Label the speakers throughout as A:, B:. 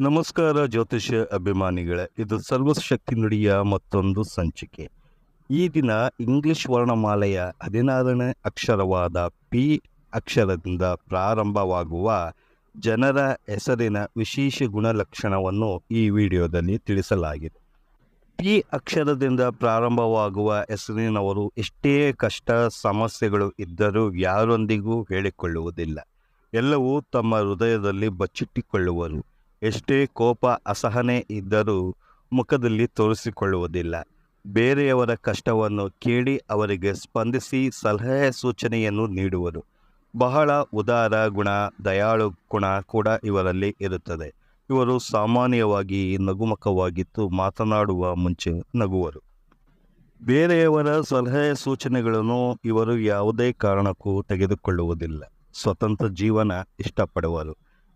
A: ನಮಸ್ಕಾರ ಜ್ಯೋತಿಷ್ಯ ಅಭಿಮಾನಿಗಳೇ, ಇದು ಸರ್ವಶಕ್ತಿ ನುಡಿಯ ಮತ್ತೊಂದು ಸಂಚಿಕೆ. ಈ ದಿನ ಇಂಗ್ಲಿಷ್ ವರ್ಣಮಾಲೆಯ ಹದಿನಾರನೇ ಅಕ್ಷರವಾದ ಪಿ ಅಕ್ಷರದಿಂದ ಪ್ರಾರಂಭವಾಗುವ ಜನರ ಹೆಸರಿನ ವಿಶೇಷ ಗುಣಲಕ್ಷಣವನ್ನು ಈ ವಿಡಿಯೋದಲ್ಲಿ ತಿಳಿಸಲಾಗಿದೆ. ಪಿ ಅಕ್ಷರದಿಂದ ಪ್ರಾರಂಭವಾಗುವ ಹೆಸರಿನವರು ಎಷ್ಟೇ ಕಷ್ಟ, ಸಮಸ್ಯೆಗಳು ಇದ್ದರೂ ಯಾರೊಂದಿಗೂ ಹೇಳಿಕೊಳ್ಳುವುದಿಲ್ಲ. ಎಲ್ಲವೂ ತಮ್ಮ ಹೃದಯದಲ್ಲಿ ಬಚ್ಚಿಟ್ಟುಕೊಳ್ಳುವರು. ಎಷ್ಟೇ ಕೋಪ ಅಸಹನೆ ಇದ್ದರೂ ಮುಖದಲ್ಲಿ ತೋರಿಸಿಕೊಳ್ಳುವುದಿಲ್ಲ. ಬೇರೆಯವರ ಕಷ್ಟವನ್ನು ಕೇಳಿ ಅವರಿಗೆ ಸ್ಪಂದಿಸಿ ಸಲಹೆ ಸೂಚನೆಯನ್ನು ನೀಡುವರು ಬಹಳ ಉದಾರ ಗುಣ, ದಯಾಳು ಗುಣ ಕೂಡ ಇವರಲ್ಲಿ ಇರುತ್ತದೆ. ಇವರು ಸಾಮಾನ್ಯವಾಗಿ ನಗುಮುಖವಾಗಿತ್ತು ಮಾತನಾಡುವ ಮುಂಚೆ ನಗುವರು. ಬೇರೆಯವರ ಸಲಹೆ ಸೂಚನೆಗಳನ್ನು ಇವರು ಯಾವುದೇ ಕಾರಣಕ್ಕೂ ತೆಗೆದುಕೊಳ್ಳುವುದಿಲ್ಲ. ಸ್ವತಂತ್ರ ಜೀವನ ಇಷ್ಟಪಡುವರು.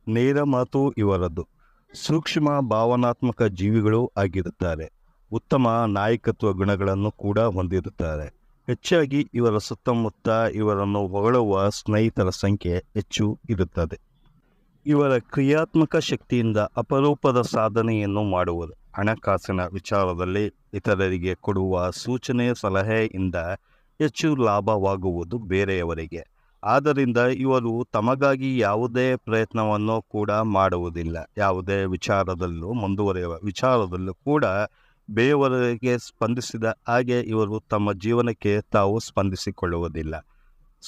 A: ನೇರ ಮಾತು ಇವರದ್ದು ಸೂಕ್ಷ್ಮ ಭಾವನಾತ್ಮಕ ಜೀವಿಗಳು ಆಗಿರುತ್ತಾರೆ. ಉತ್ತಮ ನಾಯಕತ್ವ ಗುಣಗಳನ್ನು ಕೂಡ ಹೊಂದಿರುತ್ತಾರೆ. ಹೆಚ್ಚಾಗಿ ಇವರ ಸುತ್ತಮುತ್ತ ಇವರನ್ನು ಹೊಗಳುವ ಸ್ನೇಹಿತರ ಸಂಖ್ಯೆ ಹೆಚ್ಚು ಇರುತ್ತದೆ. ಇವರ ಕ್ರಿಯಾತ್ಮಕ ಶಕ್ತಿಯಿಂದ ಅಪರೂಪದ ಸಾಧನೆಯನ್ನು ಮಾಡುವುದು. ಹಣಕಾಸಿನ ವಿಚಾರದಲ್ಲಿ ಇತರರಿಗೆ ಕೊಡುವ ಸೂಚನೆ, ಸಲಹೆಯಿಂದ ಹೆಚ್ಚು ಲಾಭವಾಗುವುದು ಬೇರೆಯವರಿಗೆ. ಆದ್ದರಿಂದ ಇವರು ತಮಗಾಗಿ ಯಾವುದೇ ಪ್ರಯತ್ನವನ್ನು ಕೂಡ ಮಾಡುವುದಿಲ್ಲ. ಯಾವುದೇ ವಿಚಾರದಲ್ಲೂ, ಮುಂದುವರೆಯುವ ವಿಚಾರದಲ್ಲೂ ಕೂಡ ಬೇರೆಯವರಿಗೆ ಸ್ಪಂದಿಸಿದ ಹಾಗೆ ಇವರು ತಮ್ಮ ಜೀವನಕ್ಕೆ ತಾವು ಸ್ಪಂದಿಸಿಕೊಳ್ಳುವುದಿಲ್ಲ.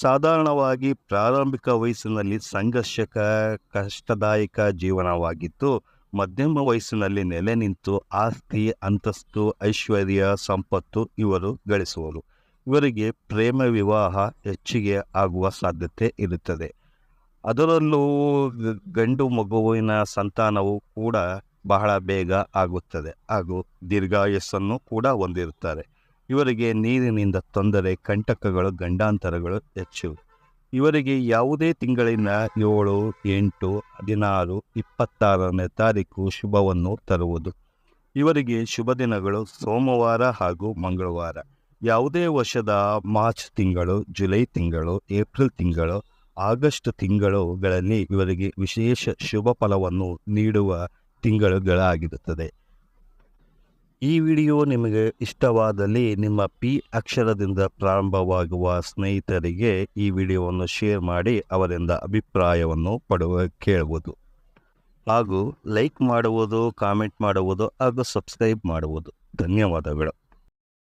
A: ಸಾಧಾರಣವಾಗಿ ಪ್ರಾರಂಭಿಕ ವಯಸ್ಸಿನಲ್ಲಿ ಸಂಘರ್ಷಕ, ಕಷ್ಟದಾಯಕ ಜೀವನವಾಗಿದ್ದು ಮಧ್ಯಮ ವಯಸ್ಸಿನಲ್ಲಿ ನೆಲೆ ನಿಂತು ಆಸ್ತಿ, ಅಂತಸ್ತು, ಐಶ್ವರ್ಯ, ಸಂಪತ್ತು ಇವರು ಗಳಿಸುವರು. ಇವರಿಗೆ ಪ್ರೇಮ ವಿವಾಹ ಹೆಚ್ಚಿಗೆ ಆಗುವ ಸಾಧ್ಯತೆ ಇರುತ್ತದೆ. ಅದರಲ್ಲೂ ಗಂಡು ಮಗುವಿನ ಸಂತಾನವು ಕೂಡ ಬಹಳ ಬೇಗ ಆಗುತ್ತದೆ ಹಾಗೂ ದೀರ್ಘಾಯಸ್ಸನ್ನು ಕೂಡ ಹೊಂದಿರುತ್ತಾರೆ. ಇವರಿಗೆ ನೀರಿನಿಂದ ತೊಂದರೆ, ಕಂಟಕಗಳು, ಗಂಡಾಂತರಗಳು ಹೆಚ್ಚು. ಇವರಿಗೆ ಯಾವುದೇ ತಿಂಗಳಿನ ಏಳು, ಎಂಟು, ಹದಿನಾರು, ಇಪ್ಪತ್ತಾರನೇ ತಾರೀಕು ಶುಭವನ್ನು ತರುವುದು. ಇವರಿಗೆ ಶುಭ ದಿನಗಳು ಸೋಮವಾರ ಹಾಗೂ ಮಂಗಳವಾರ. ಯಾವುದೇ ವರ್ಷದ ಮಾರ್ಚ್ ತಿಂಗಳು, ಜುಲೈ ತಿಂಗಳು, ಏಪ್ರಿಲ್ ತಿಂಗಳು, ಆಗಸ್ಟ್ ತಿಂಗಳುಗಳಲ್ಲಿ ಇವರಿಗೆ ವಿಶೇಷ ಶುಭ ಫಲವನ್ನು ನೀಡುವ ತಿಂಗಳುಗಳಾಗಿರುತ್ತದೆ. ಈ ವಿಡಿಯೋ ನಿಮಗೆ ಇಷ್ಟವಾದಲ್ಲಿ ನಿಮ್ಮ ಪಿ ಅಕ್ಷರದಿಂದ ಪ್ರಾರಂಭವಾಗುವ ಸ್ನೇಹಿತರಿಗೆ ಈ ವಿಡಿಯೋವನ್ನು ಶೇರ್ ಮಾಡಿ ಅವರಿಂದ ಅಭಿಪ್ರಾಯವನ್ನು ಪಡುವ ಕೇಳುವುದು. ಹಾಗೂ ಲೈಕ್ ಮಾಡುವುದು, ಕಾಮೆಂಟ್ ಮಾಡುವುದು ಹಾಗೂ ಸಬ್ಸ್ಕ್ರೈಬ್ ಮಾಡುವುದು. ಧನ್ಯವಾದಗಳು.